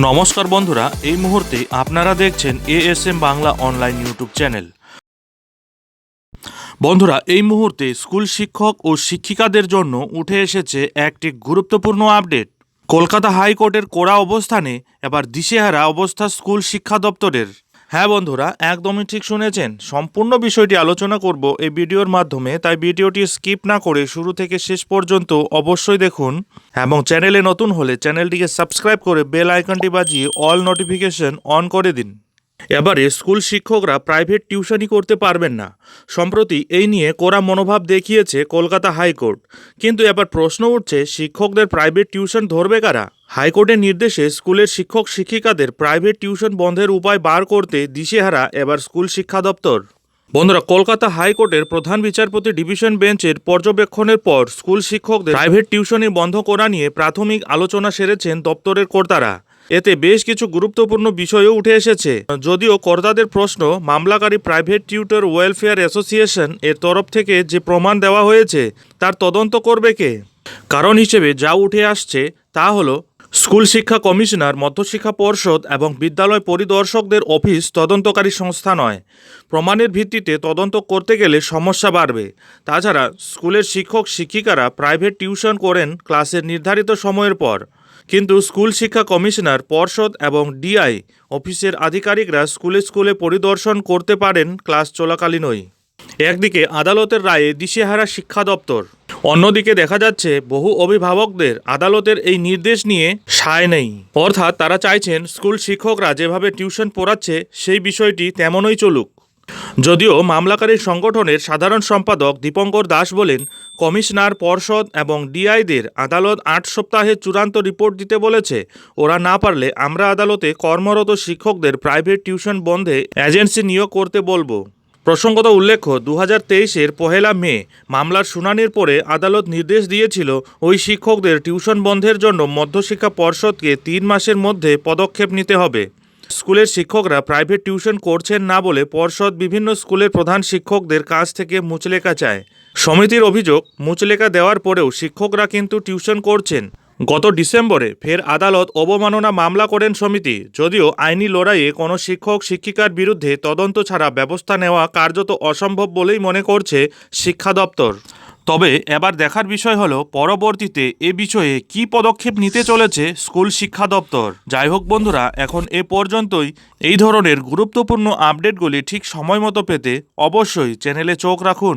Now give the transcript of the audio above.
নমস্কার বন্ধুরা, এই মুহূর্তে আপনারা দেখছেন ASM Bangla online YouTube channel বন্ধুরা, এই মুহূর্তে স্কুল শিক্ষক ও শিক্ষিকাদের জন্য উঠে এসেছে একটি গুরুত্বপূর্ণ আপডেট। কলকাতা হাইকোর্টের কোড়া অবস্থানে এবার দিশেহারা অবস্থা স্কুল শিক্ষা দপ্তরের। হ্যাঁ বন্ধুরা, একদমই ঠিক শুনেছেন। সম্পূর্ণ বিষয়টি আলোচনা করব এই ভিডিওর মাধ্যমে, তাই ভিডিওটি স্কিপ না করে শুরু থেকে শেষ পর্যন্ত অবশ্যই দেখুন। এবং চ্যানেলে নতুন হলে চ্যানেলটিকে সাবস্ক্রাইব করে বেল আইকনটি বাজিয়ে অল নোটিফিকেশন অন করে দিন। এবারে স্কুল শিক্ষকরা প্রাইভেট টিউশনই করতে পারবেন না। সম্প্রতি এই নিয়ে কড়া মনোভাব দেখিয়েছে কলকাতা হাইকোর্ট। কিন্তু এবার প্রশ্ন উঠছে, শিক্ষকদের প্রাইভেট টিউশন ধরবে কারা? হাইকোর্টের নির্দেশে স্কুলের শিক্ষক শিক্ষিকাদের প্রাইভেট টিউশন বন্ধের উপায় বার করতে দিশেহারা এবার স্কুল শিক্ষা দপ্তর। বন্ধুরা, কলকাতা হাইকোর্টের প্রধান বিচারপতি ডিভিশন বেঞ্চের পর্যবেক্ষণের পর স্কুল শিক্ষকদের প্রাইভেট টিউশনি বন্ধ করা নিয়ে প্রাথমিক আলোচনা সেরেছেন দপ্তরের কর্তারা। এতে বেশ কিছু গুরুত্বপূর্ণ বিষয়ও উঠে এসেছে। যদিও কর্তাদের প্রশ্ন, মামলাকারী প্রাইভেট টিউটর ওয়েলফেয়ার অ্যাসোসিয়েশন এর তরফ থেকে যে প্রমাণ দেওয়া হয়েছে, তার তদন্ত করবে কে? কারণ হিসেবে যা উঠে আসছে তা হলো, স্কুল শিক্ষা কমিশনার, মধ্যশিক্ষা পর্ষদ এবং বিদ্যালয় পরিদর্শকদের অফিস তদন্তকারী সংস্থা নয়। প্রমাণের ভিত্তিতে তদন্ত করতে গেলে সমস্যা বাড়বে। তাছাড়া, স্কুলের শিক্ষক শিক্ষিকারা প্রাইভেট টিউশন করেন ক্লাসের নির্ধারিত সময়ের পর। কিন্তু স্কুল শিক্ষা কমিশনার পর্ষদ এবং ডিআই অফিসের আধিকারিকরা স্কুলে স্কুলে পরিদর্শন করতে পারেন ক্লাস চলাকালীনই। একদিকে আদালতের রায়ে দিশেহারা শিক্ষা দপ্তর। অন্যদিকে দেখা যাচ্ছে বহু অভিভাবকদের আদালতের এই নির্দেশ নিয়ে সায় নেই। অর্থাৎ তারা চাইছেন স্কুল শিক্ষকরা যেভাবে টিউশন পড়াচ্ছে, সেই বিষয়টি তেমনই চলুক। যদিও মামলাকারী সংগঠনের সাধারণ সম্পাদক দীপঙ্কর দাস বলেন, কমিশনার পর্ষদ এবং ডিআইদের আদালত আট সপ্তাহে চূড়ান্ত রিপোর্ট দিতে বলেছে। ওরা না পারলে আমরা আদালতে কর্মরত শিক্ষকদের প্রাইভেট টিউশন বন্ধে এজেন্সি নিয়োগ করতে বলব। প্রসঙ্গত উল্লেখ্য দু হাজার তেইশের পহেলা মে মামলার শুনানির পরে আদালত নির্দেশ দিয়েছিল, ওই শিক্ষকদের টিউশন বন্ধের জন্য মধ্যশিক্ষা পর্ষদকে তিন মাসের মধ্যে পদক্ষেপ নিতে হবে। স্কুলের শিক্ষকরা প্রাইভেট টিউশন করছেন না বলে পর্ষদ বিভিন্ন স্কুলের প্রধান শিক্ষকদের কাছ থেকে মুচলেকা চায়। সমিতির অভিযোগ, মুচলেকা দেওয়ার পরেও শিক্ষকরা কিন্তু টিউশন করছেন। গত ডিসেম্বরে ফের আদালত অবমাননা মামলা করেন সমিতি, যদিও আইনি লড়াইয়ে কোনো শিক্ষক শিক্ষিকার বিরুদ্ধে তদন্ত ছাড়া ব্যবস্থা নেওয়া কার্যত অসম্ভব বলেই মনে করছে শিক্ষা দপ্তর। তবে এবার দেখার বিষয় হলো, পরবর্তীতে এ বিষয়ে কি পদক্ষেপ নিতে চলেছে স্কুল শিক্ষা দপ্তর। যাই হোক বন্ধুরা, এখন এ পর্যন্তই। এই ধরনের গুরুত্বপূর্ণ আপডেটগুলি ঠিক সময় মতো পেতে অবশ্যই চ্যানেলে চোখ রাখুন।